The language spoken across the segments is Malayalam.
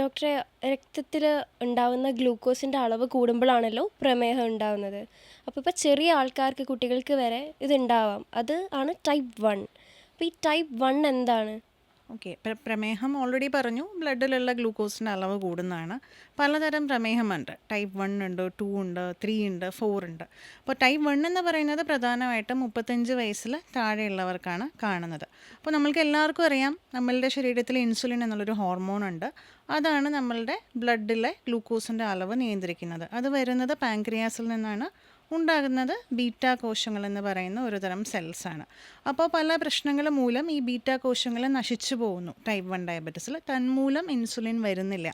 ഡോക്ടറെ രക്തത്തിൽ ഉണ്ടാവുന്ന ഗ്ലൂക്കോസിന്റെ അളവ് കൂടുമ്പോഴാണല്ലോ പ്രമേഹം ഉണ്ടാവുന്നത്. അപ്പോൾ ഇപ്പോൾ ചെറിയ ആൾക്കാർക്ക് കുട്ടികൾക്ക് വരെ ഇതുണ്ടാവാം. അത് ആണ് ടൈപ്പ് വൺ അപ്പോൾ ഈ ടൈപ്പ് വൺ എന്താണ്? ഓക്കെ. പ്രമേഹം ഓൾറെഡി പറഞ്ഞു. ബ്ലഡിലുള്ള ഗ്ലൂക്കോസിന്റെ അളവ് കൂടുന്നതാണ്. പലതരം പ്രമേഹമുണ്ട്. ടൈപ്പ് വൺ ഉണ്ട് ടു ഉണ്ട് ത്രീ ഉണ്ട് ഫോർ ഉണ്ട്. അപ്പോൾ ടൈപ്പ് വൺ എന്ന് പറയുന്നത് പ്രധാനമായിട്ടും മുപ്പത്തഞ്ച് വയസ്സിൽ താഴെയുള്ളവർക്കാണ് കാണുന്നത്. അപ്പോൾ നമ്മൾക്ക് എല്ലാവർക്കും അറിയാം നമ്മളുടെ ശരീരത്തിൽ ഇൻസുലിൻ എന്നുള്ളൊരു ഹോർമോൺ ഉണ്ട്. അതാണ് നമ്മളുടെ ബ്ലഡിലെ ഗ്ലൂക്കോസിന്റെ അളവ് നിയന്ത്രിക്കുന്നത്. അത് വരുന്നത് പാൻക്രിയാസിൽ നിന്നാണ് ഉണ്ടാകുന്നത് ബീറ്റ കോശങ്ങൾ എന്ന് പറയുന്ന ഒരു തരം സെൽസാണ് അപ്പോൾ പല പ്രശ്നങ്ങൾ മൂലം ഈ ബീറ്റ കോശങ്ങൾ നശിച്ചു പോകുന്നു. ടൈപ്പ് വൺ ഡയബറ്റീസിൽ തന്മൂലം ഇൻസുലിൻ വരുന്നില്ല.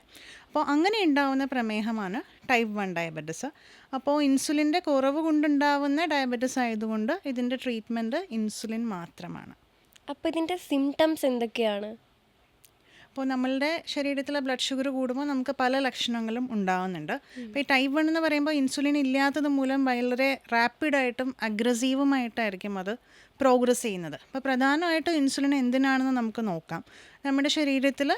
അപ്പോൾ അങ്ങനെ ഉണ്ടാവുന്ന പ്രമേഹമാണ് ടൈപ്പ് വൺ ഡയബറ്റീസ് അപ്പോൾ ഇൻസുലിന്റെ കുറവ് കൊണ്ടുണ്ടാവുന്ന ഡയബറ്റീസ് ആയതുകൊണ്ട് ഇതിന്റെ ട്രീറ്റ്മെന്റ് ഇൻസുലിൻ മാത്രമാണ്. അപ്പോൾ ഇതിന്റെ സിംറ്റംസ് എന്തൊക്കെയാണ്? അപ്പോൾ നമ്മളുടെ ശരീരത്തിലെ ബ്ലഡ് ഷുഗർ കൂടുമ്പോൾ നമുക്ക് പല ലക്ഷണങ്ങളും ഉണ്ടാകുന്നുണ്ട്. അപ്പോൾ ഈ ടൈപ്പ് വൺ എന്ന് പറയുമ്പോൾ ഇൻസുലിൻ ഇല്ലാത്തത് മൂലം വളരെ റാപ്പിഡായിട്ടും അഗ്രസീവുമായിട്ടായിരിക്കും അത് പ്രോഗ്രസ് ചെയ്യുന്നത്. അപ്പോൾ പ്രധാനമായിട്ടും ഇൻസുലിൻ എന്തിനാണെന്ന് നമുക്ക് നോക്കാം. നമ്മുടെ ശരീരത്തിൽ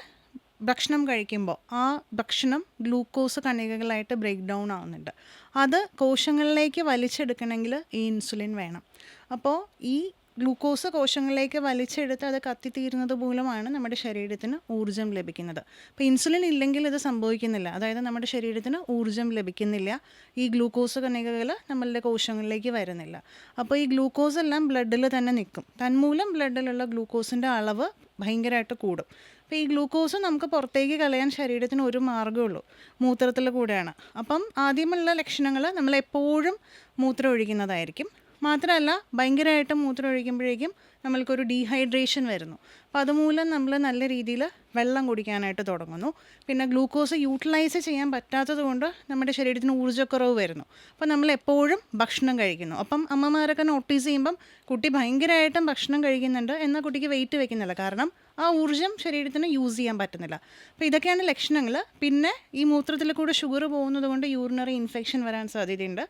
ഭക്ഷണം കഴിക്കുമ്പോൾ ആ ഭക്ഷണം ഗ്ലൂക്കോസ് കണികകളായിട്ട് ബ്രേക്ക് ഡൗൺ ആവുന്നുണ്ട്. അത് കോശങ്ങളിലേക്ക് വലിച്ചെടുക്കണമെങ്കിൽ ഈ ഇൻസുലിൻ വേണം. അപ്പോൾ ഈ ഗ്ലൂക്കോസ് കോശങ്ങളിലേക്ക് വലിച്ചെടുത്ത് അത് കത്തിത്തീരുന്നത് മൂലമാണ് നമ്മുടെ ശരീരത്തിന് ഊർജം ലഭിക്കുന്നത്. അപ്പോൾ ഇൻസുലിൻ ഇല്ലെങ്കിൽ ഇത് സംഭവിക്കുന്നില്ല. അതായത് നമ്മുടെ ശരീരത്തിന് ഊർജം ലഭിക്കുന്നില്ല. ഈ ഗ്ലൂക്കോസ് കണികകൾ നമ്മളുടെ കോശങ്ങളിലേക്ക് വരുന്നില്ല. അപ്പോൾ ഈ ഗ്ലൂക്കോസ് എല്ലാം ബ്ലഡിൽ തന്നെ നിൽക്കും. തന്മൂലം ബ്ലഡിലുള്ള ഗ്ലൂക്കോസിന്റെ അളവ് ഭയങ്കരമായിട്ട് കൂടും. അപ്പോൾ ഈ ഗ്ലൂക്കോസ് നമുക്ക് പുറത്തേക്ക് കളയാൻ ശരീരത്തിന് ഒരു മാർഗമുള്ളൂ. മൂത്രത്തിൽ കൂടെയാണ്. അപ്പം ആദ്യമുള്ള ലക്ഷണങ്ങൾ നമ്മൾ എപ്പോഴും മൂത്രം ഒഴിക്കുന്നതായിരിക്കും മാത്രമല്ല ഭയങ്കരമായിട്ട് മൂത്രം ഒഴിക്കുമ്പോഴേക്കും നമ്മൾക്കൊരു ഡീഹൈഡ്രേഷൻ വരുന്നു. അപ്പോൾ അതുമൂലം നമ്മൾ നല്ല രീതിയിൽ വെള്ളം കുടിക്കാനായിട്ട് തുടങ്ങുന്നു. പിന്നെ ഗ്ലൂക്കോസ് യൂട്ടിലൈസ് ചെയ്യാൻ പറ്റാത്തത് കൊണ്ട് നമ്മുടെ ശരീരത്തിന് ഊർജക്കുറവ് വരുന്നു. അപ്പോൾ നമ്മൾ എപ്പോഴും ഭക്ഷണം കഴിക്കുന്നു. അപ്പം അമ്മമാരൊക്കെ നോട്ടീസ് ചെയ്യുമ്പം കുട്ടി ഭയങ്കരമായിട്ടും ഭക്ഷണം കഴിക്കുന്നുണ്ട്. എന്നാൽ കുട്ടിക്ക് വെയിറ്റ് വെക്കുന്നില്ല. കാരണം ആ ഊർജം ശരീരത്തിന് യൂസ് ചെയ്യാൻ പറ്റുന്നില്ല. അപ്പോൾ ഇതൊക്കെയാണ് ലക്ഷണങ്ങൾ പിന്നെ ഈ മൂത്രത്തിൽ കൂടെ ഷുഗർ പോകുന്നത് കൊണ്ട് യൂറിനറി ഇൻഫെക്ഷൻ വരാൻ സാധ്യതയുണ്ട്.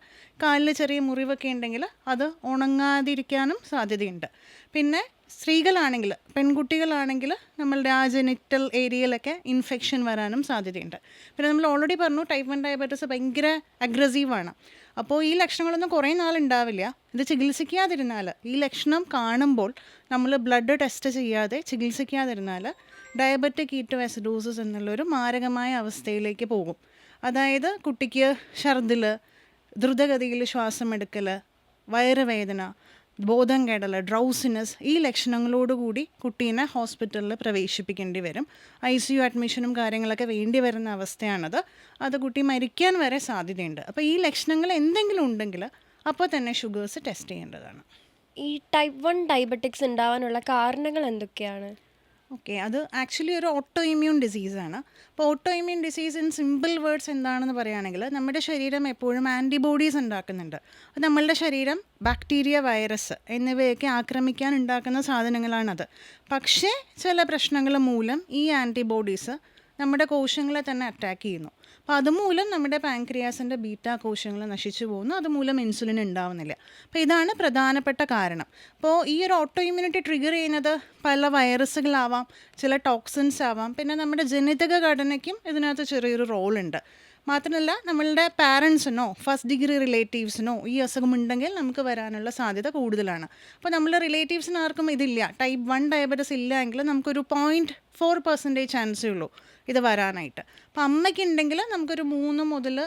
കാലിൽ ചെറിയ മുറിവൊക്കെ ഉണ്ടെങ്കിൽ അത് ഉണങ്ങാതിരിക്കാനും സാധ്യതയുണ്ട്. പിന്നെ സ്ത്രീകളാണെങ്കിൽ പെൺകുട്ടികളാണെങ്കിൽ നമ്മളുടെ ആ ജെനിറ്റൽ ഏരിയയിലൊക്കെ ഇൻഫെക്ഷൻ വരാനും സാധ്യതയുണ്ട്. പിന്നെ നമ്മൾ ഓൾറെഡി പറഞ്ഞു ടൈപ്പ് വൺ ഡയബറ്റീസ് ഭയങ്കര അഗ്രസീവാണ് അപ്പോൾ ഈ ലക്ഷണങ്ങളൊന്നും കുറേ നാളുണ്ടാവില്ല. ഇത് ചികിത്സിക്കാതിരുന്നാൽ ഈ ലക്ഷണം കാണുമ്പോൾ നമ്മൾ ബ്ലഡ് ടെസ്റ്റ് ചെയ്യാതെ ചികിത്സിക്കാതിരുന്നാൽ ഡയബറ്റിക് കീറ്റോഅസിഡോസിസ് എന്നുള്ളൊരു മാരകമായ അവസ്ഥയിലേക്ക് പോകും. അതായത് കുട്ടിക്ക് ഛർദിൽ ദ്രുതഗതിയിൽ ശ്വാസം എടുക്കൽ വയറുവേദന ബോധം കെടൽ ഡ്രൗസിനെസ് ഈ ലക്ഷണങ്ങളോടുകൂടി കുട്ടീനെ ഹോസ്പിറ്റലിൽ പ്രവേശിപ്പിക്കേണ്ടി വരും. ഐ സി യു അഡ്മിഷനും കാര്യങ്ങളൊക്കെ വേണ്ടി വരുന്ന അവസ്ഥയാണത്. അത് കുട്ടി മരിക്കാൻ വരെ സാധ്യതയുണ്ട്. അപ്പോൾ ഈ ലക്ഷണങ്ങൾ എന്തെങ്കിലും ഉണ്ടെങ്കിൽ അപ്പോൾ തന്നെ ഷുഗേഴ്സ് ടെസ്റ്റ് ചെയ്യേണ്ടതാണ്. ഈ ടൈപ്പ് വൺ ഡയബറ്റിക്സ് ഉണ്ടാവാനുള്ള കാരണങ്ങൾ എന്തൊക്കെയാണ്? ഓക്കെ അത് ആക്ച്വലി ഒരു ഓട്ടോ ഇമ്മ്യൂൺ ഡിസീസാണ്. അപ്പോൾ autoimmune disease in simple words എന്താണെന്ന് പറയുകയാണെങ്കിൽ നമ്മുടെ ശരീരം എപ്പോഴും ആന്റിബോഡീസ് ഉണ്ടാക്കുന്നുണ്ട്. അത് നമ്മളുടെ ശരീരം ബാക്ടീരിയ വൈറസ് എന്നിവയൊക്കെ ആക്രമിക്കാൻ ഉണ്ടാക്കുന്ന സാധനങ്ങളാണത്. പക്ഷേ ചില പ്രശ്നങ്ങൾ മൂലം ഈ ആന്റിബോഡീസ് നമ്മുടെ കോശങ്ങളെ തന്നെ അറ്റാക്ക് ചെയ്യുന്നു. അപ്പോൾ അതുമൂലം നമ്മുടെ പാൻക്രിയാസിന്റെ ബീറ്റ കോശങ്ങൾ നശിച്ചു പോകുന്നു. അതുമൂലം ഇൻസുലിൻ ഉണ്ടാവുന്നില്ല. അപ്പോൾ ഇതാണ് പ്രധാനപ്പെട്ട കാരണം. അപ്പോൾ ഈ ഒരു ഓട്ടോ ഇമ്മ്യൂണിറ്റി ട്രിഗർ ചെയ്യുന്നത് പല വൈറസുകളാവാം ചില ടോക്സിൻസ് ആവാം. പിന്നെ നമ്മുടെ ജനിതക ഘടനയ്ക്കും ഇതിനകത്ത് ചെറിയൊരു റോളുണ്ട്. മാത്രമല്ല നമ്മളുടെ പാരൻസിനോ ഫസ്റ്റ് ഡിഗ്രി റിലേറ്റീവ്സിനോ ഈ അസുഖം ഉണ്ടെങ്കിൽ നമുക്ക് വരാനുള്ള സാധ്യത കൂടുതലാണ്. അപ്പോൾ നമ്മൾ റിലേറ്റീവ്സിന് ആർക്കും ഇതില്ല. ടൈപ്പ് വൺ ഡയബറ്റിസ് ഇല്ല എങ്കിൽ നമുക്കൊരു പോയിന്റ് ഫോർ പെർസെന്റേജ് ചാൻസേ ഉള്ളൂ ഇത് വരാനായിട്ട്. അപ്പോൾ അമ്മയ്ക്കുണ്ടെങ്കിൽ നമുക്കൊരു മൂന്ന് മുതൽ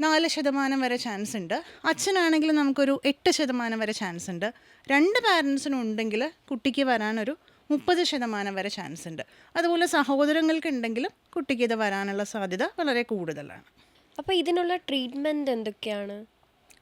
നാല് ശതമാനം വരെ ചാൻസ് ഉണ്ട് അച്ഛനാണെങ്കിൽ നമുക്കൊരു എട്ട് ശതമാനം വരെ ചാൻസ് ഉണ്ട് രണ്ട് പാരൻസിനും ഉണ്ടെങ്കിൽ കുട്ടിക്ക് വരാനൊരു മുപ്പത് ശതമാനം വരെ ചാൻസ് ഉണ്ട് അതുപോലെ സഹോദരങ്ങൾക്ക് ഉണ്ടെങ്കിലും കുട്ടിക്ക് ഇത് വരാനുള്ള സാധ്യത വളരെ കൂടുതലാണ്. അപ്പോൾ ഇതിനുള്ള ട്രീറ്റ്മെന്റ് എന്തൊക്കെയാണ്?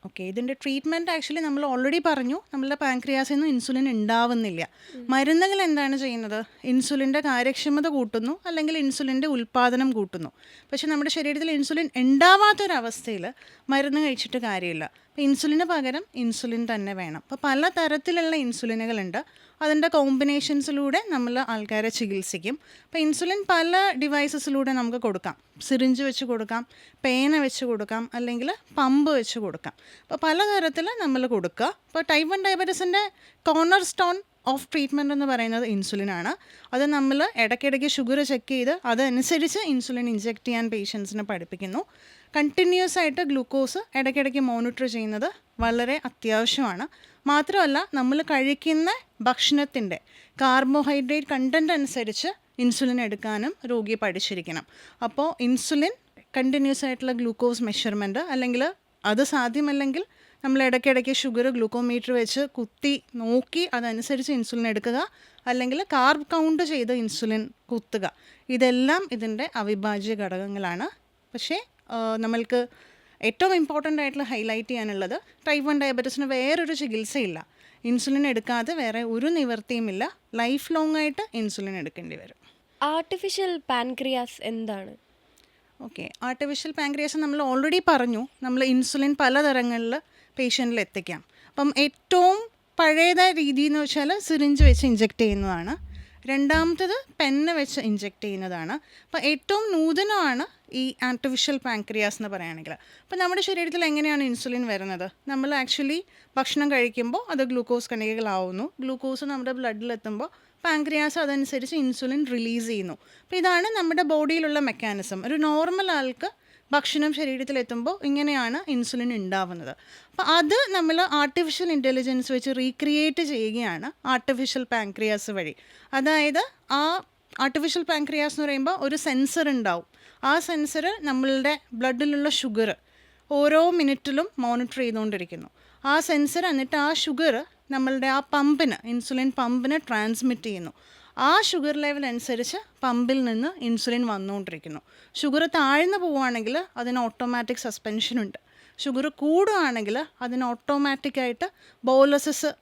ഓക്കെ ഇതിന്റെ ട്രീറ്റ്മെന്റ് ആക്ച്വലി നമ്മൾ ഓൾറെഡി പറഞ്ഞു. നമ്മളുടെ പാൻക്രിയാസിൽ നിന്ന് ഇൻസുലിൻ ഉണ്ടാവുന്നില്ല. മരുന്നുകൾ എന്താണ് ചെയ്യുന്നത്? ഇൻസുലിന്റെ കാര്യക്ഷമത കൂട്ടുന്നു അല്ലെങ്കിൽ ഇൻസുലിന്റെ ഉൽപ്പാദനം കൂട്ടുന്നു. പക്ഷേ നമ്മുടെ ശരീരത്തിൽ ഇൻസുലിൻ ഉണ്ടാവാത്തൊരവസ്ഥയിൽ മരുന്ന് കഴിച്ചിട്ട് കാര്യമില്ല. അപ്പോൾ ഇൻസുലിന് പകരം ഇൻസുലിൻ തന്നെ വേണം. അപ്പോൾ പല തരത്തിലുള്ള ഇൻസുലിനുകളുണ്ട്. അതിന്റെ കോമ്പിനേഷൻസിലൂടെ നമ്മൾ ആൾക്കാരെ ചികിത്സിക്കും. അപ്പോൾ ഇൻസുലിൻ പല ഡിവൈസസിലൂടെ നമുക്ക് കൊടുക്കാം. സിറിഞ്ച് വെച്ച് കൊടുക്കാം പേന വെച്ച് കൊടുക്കാം അല്ലെങ്കിൽ പമ്പ് വെച്ച് കൊടുക്കാം. അപ്പോൾ പല തരത്തിൽ നമ്മൾ കൊടുക്കുക. അപ്പോൾ ടൈപ്പ് വൺ ഡയബറ്റീസിന്റെ കോർണർ സ്റ്റോൺ ഓഫ് ട്രീറ്റ്മെന്റ് എന്ന് പറയുന്നത് ഇൻസുലിനാണ് അത് നമ്മൾ ഇടയ്ക്കിടയ്ക്ക് ഷുഗർ ചെക്ക് ചെയ്ത് അതനുസരിച്ച് ഇൻസുലിൻ ഇഞ്ചെക്ട് ചെയ്യാൻ പേഷ്യൻസിനെ പഠിപ്പിക്കുന്നു. കണ്ടിന്യൂസ് ആയിട്ട് ഗ്ലൂക്കോസ് ഇടയ്ക്കിടയ്ക്ക് മോണിറ്റർ ചെയ്യുന്നത് വളരെ അത്യാവശ്യമാണ്. മാത്രമല്ല നമ്മൾ കഴിക്കുന്ന ഭക്ഷണത്തിന്റെ കാർബോഹൈഡ്രേറ്റ് കണ്ടന്റ് അനുസരിച്ച് ഇൻസുലിൻ എടുക്കാനും രോഗി പഠിച്ചിരിക്കണം. അപ്പോൾ ഇൻസുലിൻ കണ്ടിന്യൂസ് ആയിട്ടുള്ള ഗ്ലൂക്കോസ് മെഷർമെന്റ് അല്ലെങ്കിൽ അത് സാധ്യമല്ലെങ്കിൽ നമ്മൾ ഇടയ്ക്കിടയ്ക്ക് ഷുഗർ ഗ്ലൂക്കോമീറ്റർ വെച്ച് കുത്തി നോക്കി അതനുസരിച്ച് ഇൻസുലിൻ എടുക്കുക. അല്ലെങ്കിൽ കാർബ് കൗണ്ട് ചെയ്ത് ഇൻസുലിൻ കുത്തുക. ഇതെല്ലാം ഇതിന്റെ അവിഭാജ്യ ഘടകങ്ങളാണ്. പക്ഷേ നമ്മൾക്ക് ഏറ്റവും ഇമ്പോർട്ടന്റ് ആയിട്ടുള്ള ഹൈലൈറ്റ് ചെയ്യാനുള്ളത് ടൈപ്പ് വൺ ഡയബറ്റീസിന് വേറൊരു ചികിത്സയില്ല. ഇൻസുലിൻ എടുക്കാതെ വേറെ ഒരു നിവൃത്തിയുമില്ല. ലൈഫ് ലോങ് ആയിട്ട് ഇൻസുലിൻ എടുക്കേണ്ടി വരും. ആർട്ടിഫിഷ്യൽ പാൻക്രിയാസ് എന്താണ്? ഓക്കെ ആർട്ടിഫിഷ്യൽ പാൻക്രിയാസ് നമ്മൾ ഓൾറെഡി പറഞ്ഞു നമ്മൾ ഇൻസുലിൻ പലതരങ്ങളിൽ പേഷ്യന്റിൽ എത്തിക്കാം. അപ്പം ഏറ്റവും പഴയതായ രീതി എന്ന് വെച്ചാൽ സിറിഞ്ച് വെച്ച് ഇഞ്ചെക്ട് ചെയ്യുന്നതാണ്. രണ്ടാമത്തത് പെന്ന് വെച്ച് ഇഞ്ചെക്ട് ചെയ്യുന്നതാണ്. അപ്പോൾ ഏറ്റവും നൂതനമാണ് ഈ ആർട്ടിഫിഷ്യൽ പാൻക്രിയാസ് എന്ന് പറയുകയാണെങ്കിൽ. അപ്പോൾ നമ്മുടെ ശരീരത്തിൽ എങ്ങനെയാണ് ഇൻസുലിൻ വരുന്നത്? നമ്മൾ ആക്ച്വലി ഭക്ഷണം കഴിക്കുമ്പോൾ അത് ഗ്ലൂക്കോസ് കണികകളാവുന്നു. ഗ്ലൂക്കോസ് നമ്മുടെ ബ്ലഡിലെത്തുമ്പോൾ പാൻക്രിയാസ് അതനുസരിച്ച് ഇൻസുലിൻ റിലീസ് ചെയ്യുന്നു. അപ്പോൾ ഇതാണ് നമ്മുടെ ബോഡിയിലുള്ള മെക്കാനിസം ഒരു നോർമൽ ആൾക്ക് ഭക്ഷണം ശരീരത്തിൽ എത്തുമ്പോൾ ഇങ്ങനെയാണ് ഇൻസുലിൻ ഉണ്ടാവുന്നത്. അപ്പോൾ അത് നമ്മൾ ആർട്ടിഫിഷ്യൽ ഇന്റലിജൻസ് വെച്ച് റീക്രിയേറ്റ് ചെയ്യുകയാണ് ആർട്ടിഫിഷ്യൽ പാൻക്രിയാസ് വഴി. അതായത് ആ ആർട്ടിഫിഷ്യൽ പാൻക്രിയാസ് എന്ന് പറയുമ്പോൾ ഒരു സെൻസർ ഉണ്ടാവും. ആ സെൻസർ നമ്മളുടെ ബ്ലഡിലുള്ള ഷുഗർ ഓരോ മിനിറ്റിലും മോണിറ്റർ ചെയ്തുകൊണ്ടിരിക്കുന്നു. ആ സെൻസർ എന്നിട്ട് ആ ഷുഗർ നമ്മളുടെ ആ പമ്പിന് ഇൻസുലിൻ പമ്പിന് ട്രാൻസ്മിറ്റ് ചെയ്യുന്നു. ആ ഷുഗർ ലെവൽ അനുസരിച്ച് പമ്പിൽ നിന്ന് ഇൻസുലിൻ വന്നുകൊണ്ടിരിക്കുന്നു. ഷുഗർ താഴ്ന്നു പോവുകയാണെങ്കിൽ അതിന് ഓട്ടോമാറ്റിക് സസ്പെൻഷൻ ഉണ്ട്. ഷുഗർ കൂടുകയാണെങ്കിൽ അതിന് ഓട്ടോമാറ്റിക്കായിട്ട് ബോലസസ്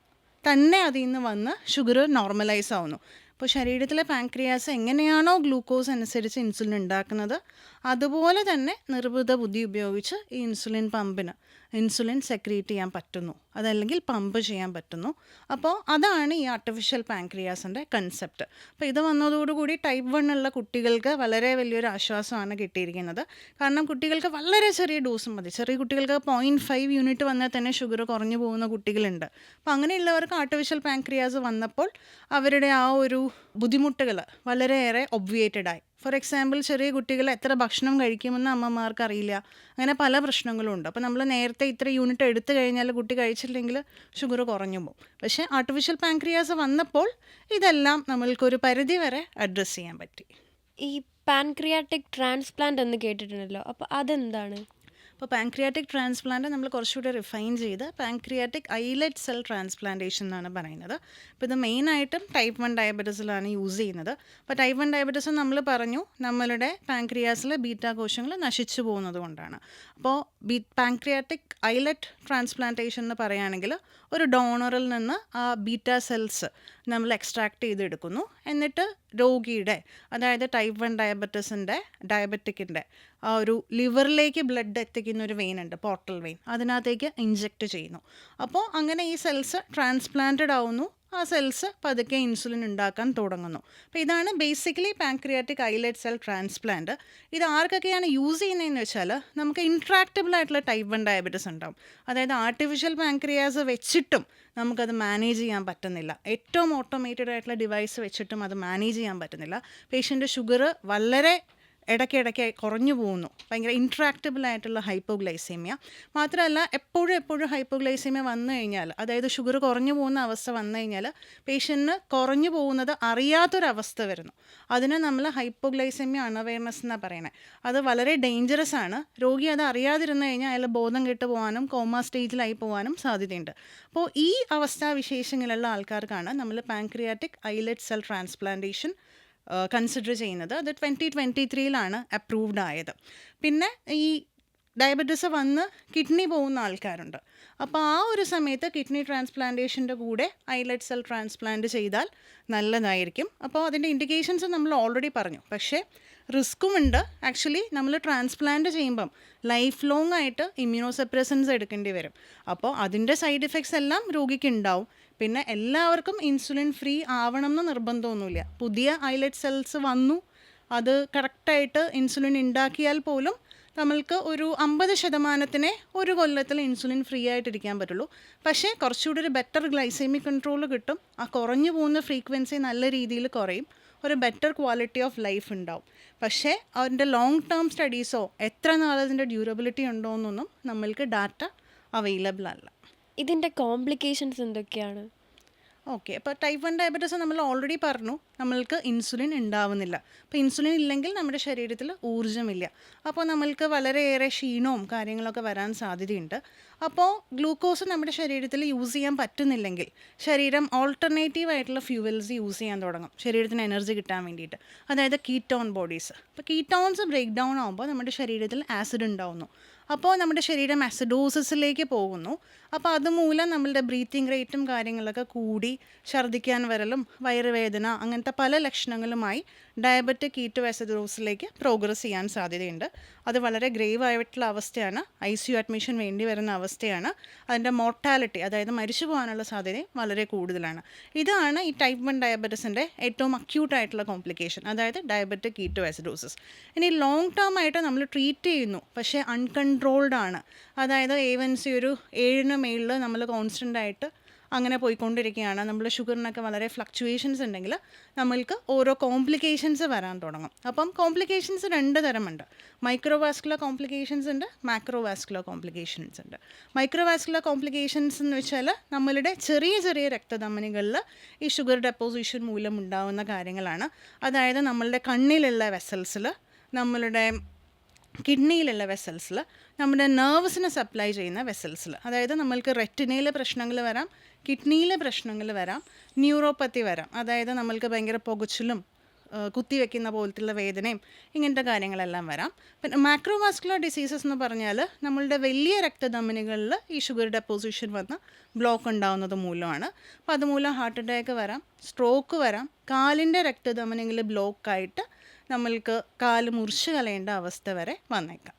തന്നെ അതിൽ നിന്ന് വന്ന് ഷുഗർ നോർമലൈസ് ആവുന്നു. അപ്പോൾ ശരീരത്തിലെ പാൻക്രിയാസ് എങ്ങനെയാണോ ഗ്ലൂക്കോസ് അനുസരിച്ച് ഇൻസുലിൻ ഉണ്ടാക്കുന്നത് അതുപോലെ തന്നെ നിർബുദ്ധ ബുദ്ധി ഉപയോഗിച്ച് ഈ ഇൻസുലിൻ പമ്പിന് ഇൻസുലിൻ സെക്രീറ്റ് ചെയ്യാൻ പറ്റുന്നു. അതല്ലെങ്കിൽ പമ്പ് ചെയ്യാൻ പറ്റുന്നു. അപ്പോൾ അതാണ് ഈ ആർട്ടിഫിഷ്യൽ പാൻക്രിയാസിന്റെ കൺസെപ്റ്റ് അപ്പോൾ ഇത് വന്നതോടുകൂടി ടൈപ്പ് വൺ ഉള്ള കുട്ടികൾക്ക് വളരെ വലിയൊരു ആശ്വാസമാണ് കിട്ടിയിരിക്കുന്നത്. കാരണം കുട്ടികൾക്ക് വളരെ ചെറിയ ഡോസ് മതി. ചെറിയ കുട്ടികൾക്ക് പോയിന്റ് ഫൈവ് യൂണിറ്റ് വന്നാൽ തന്നെ ഷുഗർ കുറഞ്ഞു പോകുന്ന കുട്ടികളുണ്ട്. അപ്പോൾ അങ്ങനെയുള്ളവർക്ക് ആർട്ടിഫിഷ്യൽ പാൻക്രിയാസ് വന്നപ്പോൾ അവരുടെ ആ ഒരു ബുദ്ധിമുട്ടുകൾ വളരെയേറെ ഒബ്വിയേറ്റഡ് ആയി. ഫോർ എക്സാമ്പിൾ ചെറിയ കുട്ടികൾ എത്ര ഭക്ഷണം കഴിക്കുമെന്ന് അമ്മമാർക്ക് അറിയില്ല അങ്ങനെ പല പ്രശ്നങ്ങളും ഉണ്ട് അപ്പോൾ നമ്മൾ നേരത്തെ ഇത്ര യൂണിറ്റ് എടുത്തു കഴിഞ്ഞാൽ കുട്ടി കഴിച്ചില്ലെങ്കിൽ ഷുഗർ കുറഞ്ഞു പോകും. പക്ഷേ ആർട്ടിഫിഷ്യൽ പാൻക്രിയാസ് വന്നപ്പോൾ ഇതെല്ലാം നമ്മൾക്കൊരു പരിധി വരെ അഡ്രസ്സ് ചെയ്യാൻ പറ്റി. ഈ പാൻക്രിയാറ്റിക് ട്രാൻസ്പ്ലാന്റ് എന്ന് കേട്ടിട്ടുണ്ടല്ലോ. അപ്പോൾ അതെന്താണ്? അപ്പോൾ പാൻക്രിയാറ്റിക് ട്രാൻസ്പ്ലാന്റ് നമ്മൾ കുറച്ചുകൂടി റിഫൈൻ ചെയ്ത് പാൻക്രിയാറ്റിക് ഐലറ്റ് സെൽ ട്രാൻസ്പ്ലാന്റേഷൻ എന്നാണ് പറയുന്നത്. അപ്പോൾ ഇത് മെയിനായിട്ടും ടൈപ്പ് വൺ ഡയബറ്റീസിലാണ് യൂസ് ചെയ്യുന്നത്. അപ്പോൾ ടൈപ്പ് വൺ ഡയബറ്റീസ് നമ്മൾ പറഞ്ഞു നമ്മളുടെ പാൻക്രിയാസിലെ ബീറ്റാ കോശങ്ങൾ നശിച്ചു പോകുന്നത് കൊണ്ടാണ്. അപ്പോൾ ബീ പാൻക്രിയാറ്റിക് ഐലറ്റ് ട്രാൻസ്പ്ലാന്റേഷൻ എന്ന് പറയുകയാണെങ്കിൽ ഒരു ഡോണറിൽ നിന്ന് ആ ബീറ്റ സെൽസ് നമ്മൾ എക്സ്ട്രാക്ട് ചെയ്തെടുക്കുന്നു. എന്നിട്ട് രോഗിയുടെ അതായത് ടൈപ്പ് വൺ ഡയബറ്റീസിന്റെ ഡയബറ്റിക്കിന്റെ ആ ഒരു ലിവറിലേക്ക് ബ്ലഡ് എത്തിക്കുന്ന ഒരു വെയിൻ ഉണ്ട് പോർട്ടൽ വെയിൻ അതിനകത്തേക്ക് ഇഞ്ചെക്റ്റ് ചെയ്യുന്നു. അപ്പോൾ അങ്ങനെ ഈ സെൽസ് ട്രാൻസ്പ്ലാന്റഡ് ആവുന്നു. ആ സെൽസ് പതുക്കെ ഇൻസുലിൻ ഉണ്ടാക്കാൻ തുടങ്ങുന്നു. അപ്പോൾ ഇതാണ് basically pancreatic islet cell transplant ഇത് ആർക്കൊക്കെയാണ് യൂസ് ചെയ്യുന്നതെന്ന് വെച്ചാൽ നമുക്ക് ഇൻട്രാക്റ്റബിൾ ആയിട്ടുള്ള ടൈപ്പ് വൺ ഡയബറ്റീസ് ഉണ്ടാവും. അതായത് ആർട്ടിഫിഷ്യൽ പാൻക്രിയാസ് വെച്ചിട്ടും നമുക്കത് മാനേജ് ചെയ്യാൻ പറ്റുന്നില്ല. ഏറ്റവും ഓട്ടോമേറ്റഡ് ആയിട്ടുള്ള ഡിവൈസ് വെച്ചിട്ടും അത് മാനേജ് ചെയ്യാൻ പറ്റുന്നില്ല. പേഷ്യന്റെ ഷുഗർ വളരെ ഇടയ്ക്കിടയ്ക്ക് കുറഞ്ഞു പോകുന്നു. ഭയങ്കര ഇൻട്രാക്റ്റബിൾ ആയിട്ടുള്ള ഹൈപ്പോഗ്ലൈസീമിയ മാത്രമല്ല എപ്പോഴും എപ്പോഴും ഹൈപ്പോഗ്ലൈസീമിയ വന്നു കഴിഞ്ഞാൽ അതായത് ഷുഗർ കുറഞ്ഞു പോകുന്ന അവസ്ഥ വന്നു കഴിഞ്ഞാൽ പേഷ്യന്റിന് കുറഞ്ഞു പോകുന്നത് അറിയാത്തൊരവസ്ഥ വരുന്നു. അതിനെ നമ്മൾ ഹൈപ്പോഗ്ലൈസീമിയ അൺഅവെയർനെസ് എന്നാണ് പറയുന്നത് അത് വളരെ ഡേഞ്ചറസ് ആണ്. രോഗി അത് അറിയാതിരുന്നു കഴിഞ്ഞാൽ അയാൾ ബോധം കെട്ട് പോകാനും കോമ സ്റ്റേജിലായി പോകാനും സാധ്യതയുണ്ട്. അപ്പോൾ ഈ അവസ്ഥാവിശേഷങ്ങളുള്ള ആൾക്കാർക്കാണ് നമ്മൾ pancreatic islet cell transplantation consider ചെയ്യുന്നത്. അത് ട്വന്റി ട്വന്റി ത്രീയിലാണ് അപ്രൂവ്ഡ് ആയത്. പിന്നെ ഈ ഡയബറ്റീസ് വന്ന് കിഡ്നി പോകുന്ന ആൾക്കാരുണ്ട്. അപ്പോൾ ആ ഒരു സമയത്ത് കിഡ്നി ട്രാൻസ്പ്ലാന്റേഷന്റെ കൂടെ ഐലറ്റ് സെൽ ട്രാൻസ്പ്ലാന്റ് ചെയ്താൽ നല്ലതായിരിക്കും. അപ്പോൾ അതിന്റെ ഇൻഡിക്കേഷൻസ് നമ്മൾ ഓൾറെഡി പറഞ്ഞു. പക്ഷേ റിസ്ക്കും ഉണ്ട്. ആക്ച്വലി നമ്മൾ ട്രാൻസ്പ്ലാന്റ് ചെയ്യുമ്പം ലൈഫ് ലോങ് ആയിട്ട് ഇമ്മ്യൂണോസെപ്രസൻസ് എടുക്കേണ്ടി വരും. അപ്പോൾ അതിന്റെ സൈഡ് ഇഫക്ട്സ് എല്ലാം രോഗിക്ക് ഉണ്ടാവും പിന്നെ എല്ലാവർക്കും ഇൻസുലിൻ ഫ്രീ ആവണം എന്ന് നിർബന്ധമൊന്നുമില്ല. പുതിയ ഐലറ്റ് സെൽസ് വന്നു. അത് കറക്റ്റായിട്ട് ഇൻസുലിൻ ഉണ്ടാക്കിയാൽ പോലും നമ്മൾക്ക് ഒരു അമ്പത് ശതമാനത്തിനെ ഒരു കൊല്ലത്തിൽ ഇൻസുലിൻ ഫ്രീ ആയിട്ടിരിക്കാൻ പറ്റുള്ളൂ. പക്ഷേ കുറച്ചുകൂടി ഒരു ബെറ്റർ ഗ്ലൈസേമിക് കൺട്രോൾ കിട്ടും. ആ കുറഞ്ഞു പോകുന്ന ഫ്രീക്വൻസി നല്ല രീതിയിൽ കുറയും. ഒരു ബെറ്റർ ക്വാളിറ്റി ഓഫ് ലൈഫ് ഉണ്ടാവും. പക്ഷേ അതിന്റെ ലോങ് ടേം സ്റ്റഡീസോ എത്ര നാളതിന്റെ ഡ്യൂറബിലിറ്റി ഉണ്ടോ എന്നൊന്നും നമ്മൾക്ക് ഡാറ്റ അവൈലബിൾ അല്ല. ഇതിന്റെ കോംപ്ലിക്കേഷൻസ് എന്തൊക്കെയാണ്? ഓക്കെ. അപ്പോൾ ടൈപ്പ് വൺ ഡയബറ്റീസ് നമ്മൾ ഓൾറെഡി പറഞ്ഞു നമ്മൾക്ക് ഇൻസുലിൻ ഉണ്ടാവുന്നില്ല. അപ്പോൾ ഇൻസുലിൻ ഇല്ലെങ്കിൽ നമ്മുടെ ശരീരത്തിൽ ഊർജമില്ല. അപ്പോൾ നമ്മൾക്ക് വളരെയേറെ ക്ഷീണവും കാര്യങ്ങളൊക്കെ വരാൻ സാധ്യതയുണ്ട്. അപ്പോൾ ഗ്ലൂക്കോസ് നമ്മുടെ ശരീരത്തിൽ യൂസ് ചെയ്യാൻ പറ്റുന്നില്ലെങ്കിൽ ശരീരം ഓൾട്ടർനേറ്റീവ് ആയിട്ടുള്ള ഫ്യൂവൽസ് യൂസ് ചെയ്യാൻ തുടങ്ങും. ശരീരത്തിന് എനർജി കിട്ടാൻ വേണ്ടിയിട്ട്. അതായത് കീറ്റോൺ ബോഡീസ് അപ്പോൾ കീറ്റോൺസ് ബ്രേക്ക് ഡൗൺ ആകുമ്പോൾ നമ്മുടെ ശരീരത്തിൽ ആസിഡ് ഉണ്ടാവുന്നു. അപ്പോൾ നമ്മുടെ ശരീരം അസിഡോസിസിലേക്ക് പോകുന്നു. അപ്പോൾ അതുമൂലം നമ്മളുടെ ബ്രീത്തിങ് റേറ്റും കാര്യങ്ങളൊക്കെ കൂടി ഛർദ്ദിക്കാൻ വരലും വയറുവേദന അങ്ങനത്തെ പല ലക്ഷണങ്ങളുമായി ഡയബറ്റിക് കീറ്റോ അസിഡോസിലേക്ക് പ്രോഗ്രസ് ചെയ്യാൻ സാധ്യതയുണ്ട്. അത് വളരെ ഗ്രേവ് ആയിട്ടുള്ള അവസ്ഥയാണ്. ഐ സി യു അഡ്മിഷൻ വേണ്ടി വരുന്ന അവസ്ഥയാണ്. അതിന്റെ മോർട്ടാലിറ്റി അതായത് മരിച്ചു പോകാനുള്ള സാധ്യതയും വളരെ കൂടുതലാണ്. ഇതാണ് ഈ ടൈപ്പ് വൺ ഡയബറ്റീസിന്റെ ഏറ്റവും അക്യൂട്ടായിട്ടുള്ള കോംപ്ലിക്കേഷൻ അതായത് ഡയബറ്റിക് കീറ്റോ ആസിഡോസിസ് ഇനി ലോങ് ടേം ആയിട്ട് നമ്മൾ ട്രീറ്റ് ചെയ്യുന്നു പക്ഷേ അൺകൺട്രോൾഡ് ആണ്. അതായത് ഏവൻസി ഒരു ഏഴിന് മേളിൽ നമ്മൾ കോൺസ്റ്റന്റ് ആയിട്ട് അങ്ങനെ പോയിക്കൊണ്ടിരിക്കുകയാണ്. നമ്മൾ ഷുഗറിനൊക്കെ വളരെ ഫ്ലക്ച്വേഷൻസ് ഉണ്ടെങ്കിൽ നമ്മൾക്ക് ഓരോ കോംപ്ലിക്കേഷൻസ് വരാൻ തുടങ്ങും. അപ്പം കോംപ്ലിക്കേഷൻസ് രണ്ട് തരമുണ്ട്. മൈക്രോവാസ്കുലർ കോംപ്ലിക്കേഷൻസ് ഉണ്ട് മാക്രോവാസ്കുലർ കോംപ്ലിക്കേഷൻസ് ഉണ്ട്. മൈക്രോവാസ്കുലർ കോംപ്ലിക്കേഷൻസ് എന്ന് വെച്ചാൽ നമ്മളുടെ ചെറിയ ചെറിയ രക്തധമനികളിൽ ഈ ഷുഗർ ഡെപ്പോസിഷൻ മൂലം ഉണ്ടാകുന്ന കാര്യങ്ങളാണ്. അതായത് നമ്മളുടെ കണ്ണിലുള്ള വെസൽസിൽ നമ്മളുടെ കിഡ്നിയിലുള്ള വെസൽസിൽ നമ്മുടെ നെർവ്സിനെ സപ്ലൈ ചെയ്യുന്ന വെസൽസിൽ അതായത് നമ്മൾക്ക് റെറ്റിനയിലെ പ്രശ്നങ്ങൾ വരാം കിഡ്നിയിലെ പ്രശ്നങ്ങൾ വരാം ന്യൂറോപ്പത്തി വരാം. അതായത് നമ്മൾക്ക് ഭയങ്കര പുകച്ചിലും കുത്തിവെക്കുന്ന പോലത്തുള്ള വേദനയും ഇങ്ങനത്തെ കാര്യങ്ങളെല്ലാം വരാം. പിന്നെ മാക്രോവാസ്കുലർ ഡിസീസസ് എന്ന് പറഞ്ഞാൽ നമ്മളുടെ വലിയ രക്തധമനികളിൽ ഈ ഷുഗർ ഡെപ്പോസിഷൻ വന്ന് ബ്ലോക്ക് ഉണ്ടാവുന്നത് മൂലമാണ്. അപ്പോൾ അതുമൂലം ഹാർട്ട് അറ്റാക്ക് വരാം സ്ട്രോക്ക് വരാം കാലിന്റെ രക്തധമനികൾ ബ്ലോക്കായിട്ട് നമ്മൾക്ക് കാൽ മുറിച്ച് കളയേണ്ട അവസ്ഥ വരെ വന്നേക്കാം.